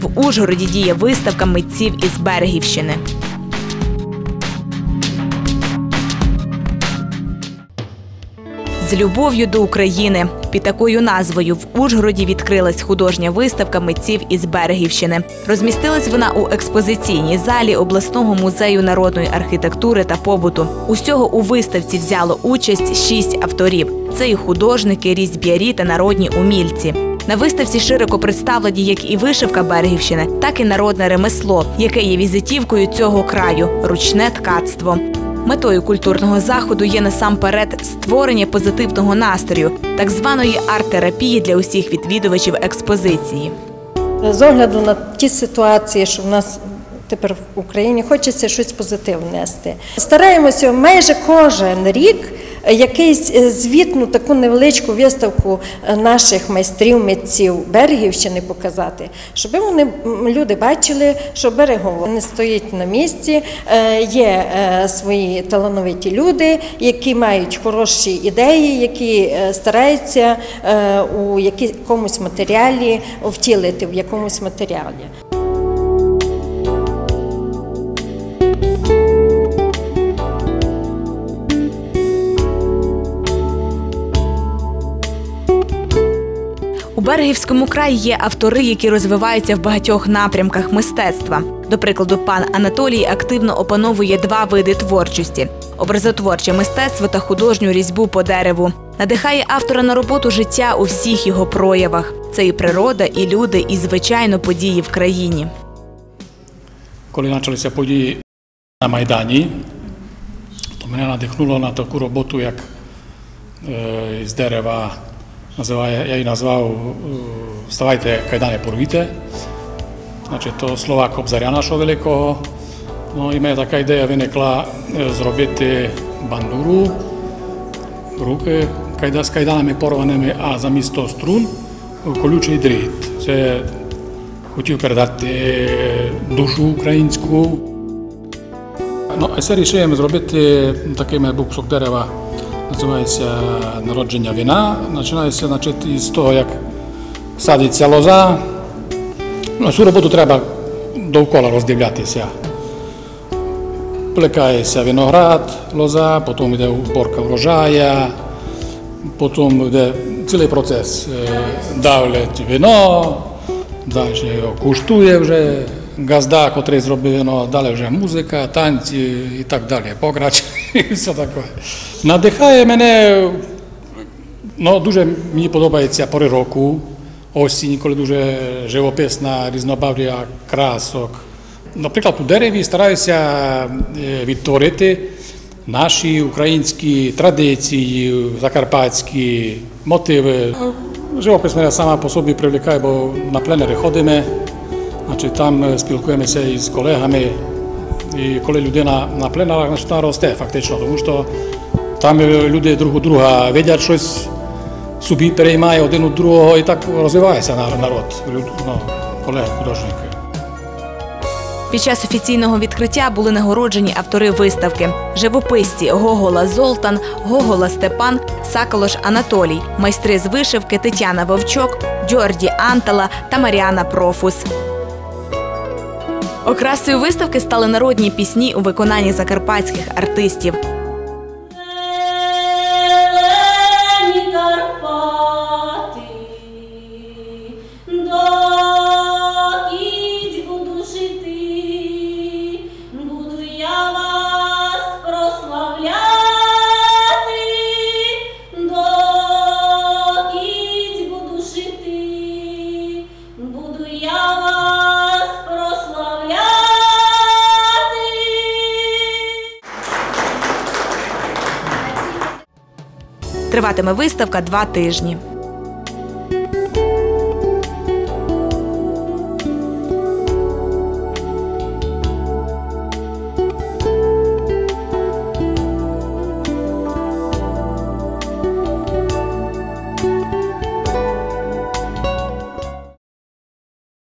В Ужгороді діє виставка митців із Берегівщини. З любов'ю до України під такою назвою в Ужгороді відкрилась художня виставка митців із Берегівщини. Розмістилась вона у експозиційній залі обласного музею народної архітектури та побуту. Усього у виставці взяло участь шість авторів. Це і художники, різьб'ярі та народні умільці. На виставці широко представлені як і вишивка Берегівщини, так і народне ремесло, яке є візитівкою цього краю ручне ткацтво. Метою культурного заходу є насамперед створення позитивного настрою, так званої арт-терапії для усіх відвідувачів експозиції. З огляду на ті ситуації, що в нас тепер в Україні, хочеться щось позитивне нести. Стараємося майже кожен рік якийсь е, звітну таку невеличку виставку е, наших майстрів, митців Берегівщини показати, щоб вони люди бачили, що Берегово не стоїть на місці, е, є е, свої талановиті люди, які мають хороші ідеї, які е, стараються е, у якомусь матеріалі втілити в якомусь матеріалі. У Берегівському краї є автори, які розвиваються в багатьох напрямках мистецтва. До прикладу, пан Анатолій активно опановує два види творчості: образотворче мистецтво та художню різьбу по дереву. Надихає автора на роботу життя у всіх його проявах. Це і природа, і люди, і звичайно події в країні. Коли почалися події на Майдані, то мене надихнуло на таку роботу, як е, з дерева Nazval, ja ju nazval uh, Stavajte kaj dane polovite. Znači to Slovak obzarja našo veliko. No, ima je taka ideja vynekla eh, zrobiti banduru, ruke, kaj da s kajdanami porvanimi, a za misto strun, koljučni drit. Se je hotel predati eh, dušu ukrajinsku. No, a se rešujem zrobiti eh, takime bukšok dereva називається народження вина. Починається значить, із того, як садиться лоза. Ну, цю роботу треба довкола роздивлятися. Плекається виноград, лоза, потім йде уборка врожая, потім йде цілий процес. Е, Давлять вино, далі куштує вже газда, котрий зробив вино, далі вже музика, танці і так далі, пограч і все таке. Надихає мене, ну, дуже мені подобається пори року, осінь, коли дуже живописна, різнобавля красок. Наприклад, у дереві стараюся е, відтворити наші українські традиції, закарпатські мотиви. Живопис мене сама по собі привлікає, бо на пленери ходимо, значить, там е, спілкуємося із колегами. І коли людина на пленерах, значить, вона росте фактично, тому що там люди друг у друга видять щось, собі переймає один у другого і так розвивається нар- народ, ну, колеги, художники. Під час офіційного відкриття були нагороджені автори виставки: живописці Гогола Золтан, Гогола Степан, Саколош Анатолій, майстри з вишивки Тетяна Вовчок, Джорді Антала та Маріана Профус. Окрасою виставки стали народні пісні у виконанні закарпатських артистів. Триватиме виставка два тижні.